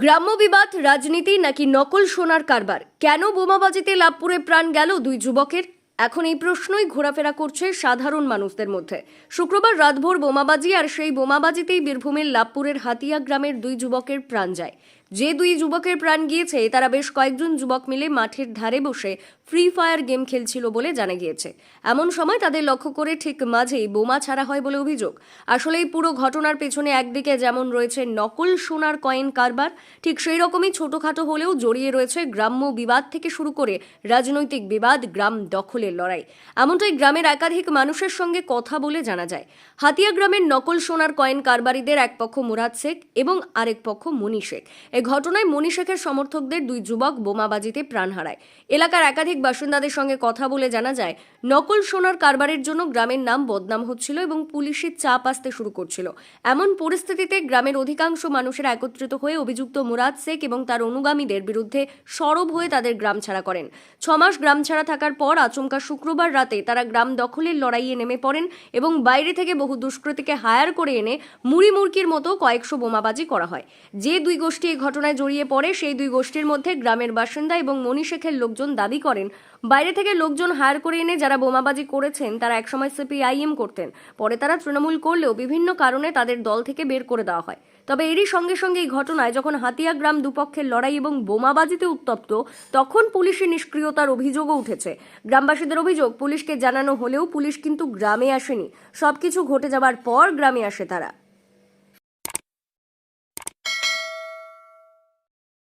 গ্রাম্য বিবাদ, রাজনীতি নাকি নকল সোনার কারবার? কেন বোমাবাজিতে লাভপুরে প্রাণ গেল দুই যুবকের? এখন এই প্রশ্নই ঘোরাফেরা করছে সাধারণ মানুষদের মধ্যে। শুক্রবার রাতভোর বোমাবাজি আর সেই বোমাবাজিতেই বীরভূমের লাভপুরের হাতিয়া গ্রামের দুই যুবকের প্রাণ যায়। যে দুই যুবকের প্রাণ গিয়েছে, তারা বেশ কয়েকজন যুবক মিলে মাঠের ধারে বসে ফ্রি ফায়ার গেম খেলছিল বলে জানা গিয়েছে। এমন সময় তাদের লক্ষ্য করে ঠিক মাঝেই বোমা ছাড়া হয় বলে অভিযোগ। আসলে এই পুরো ঘটনার পেছনে একদিকে যেমন রয়েছে নকল সোনার কয়েন কারবার, ঠিক সেই রকমই ছোটখাটো হলেও জড়িয়ে রয়েছে গ্রাম্য বিবাদ থেকে শুরু করে রাজনৈতিক বিবাদ, গ্রাম দখলের লড়াই। এমনটাই গ্রামের একাধিক মানুষের সঙ্গে কথা বলে জানা যায়। হাতিয়া গ্রামের নকল সোনার কয়েন কারবারিদের এক পক্ষ মুরাদ শেখ এবং আরেক পক্ষ মনি শেখ। ঘটনায় মনি শেখের সমর্থকদের দুই যুবক বোমাবাজিতে প্রাণ হারায়। এলাকার একাধিক বাসিন্দাদের সঙ্গে কথা বলে জানা যায়, নকল সোনার কারবারের জন্য গ্রামের নাম বদনাম হচ্ছিল এবং পুলিশের চাপ আসতে শুরু করছিল। এমন পরিস্থিতিতে গ্রামের অধিকাংশ মানুষের একত্রিত হয়ে অভিযুক্ত মুরাদ শেখ এবং তার অনুগামীদের বিরুদ্ধে সরব হয়ে তাদের গ্রাম ছাড়া করেন। ছমাস গ্রাম ছাড়া থাকার পর আচমকা শুক্রবার রাতে তারা গ্রাম দখলের লড়াইয়ে নেমে পড়েন এবং বাইরে থেকে বহু দুষ্কৃতীকে হায়ার করে এনে মুড়ি মুরকির মতো কয়েকশো বোমাবাজি করা হয়। যে দুই গোষ্ঠী এই ঘটনায় জড়িয়ে পড়ে সেই দুই গোষ্ঠীর মধ্যে গ্রামের বাসিন্দা এবং মনি শেখের লোকজন দাবি করেন, বাইরে থেকে লোকজন হায়ার করে এনে যারা বোমাবাজি করেছেন, তারা একসময় সিপিআইএম করতেন। পরে তারা তৃণমূল করলেও বিভিন্ন কারণে তাদের দল থেকে বের করে দেওয়া হয়। তবে এরই সঙ্গে সঙ্গে এই ঘটনায় যখন হাতিয়া গ্রাম দুপক্ষের লড়াই এবং বোমাবাজিতে উত্তপ্ত, তখন পুলিশের নিষ্ক্রিয়তার অভিযোগও উঠেছে। গ্রামবাসীদের অভিযোগ, পুলিশকে জানানো হলেও পুলিশ কিন্তু গ্রামে আসেনি। সবকিছু ঘটে যাবার পর গ্রামে আসে তারা।